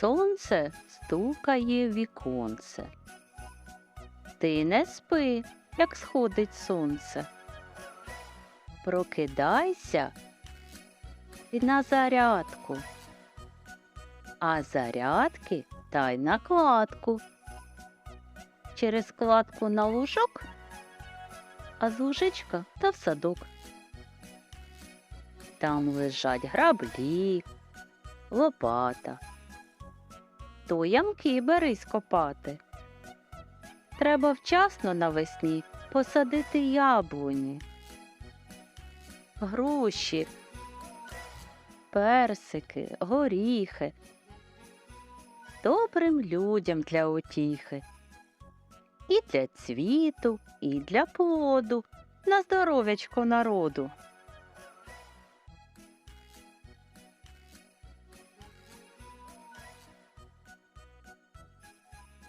сонце стукає віконце. Ти не спи, як сходить сонце. Прокидайся і на зарядку, а зарядки дай на кладку. Через кладку на лужок, а з лужечка та в садок. Там лежать граблі, лопата. То ямки берись копати. Треба вчасно навесні посадити яблуні, груші, персики, горіхи. Добрим людям для утіхи. І для цвіту, і для плоду, на здоров'ячко народу.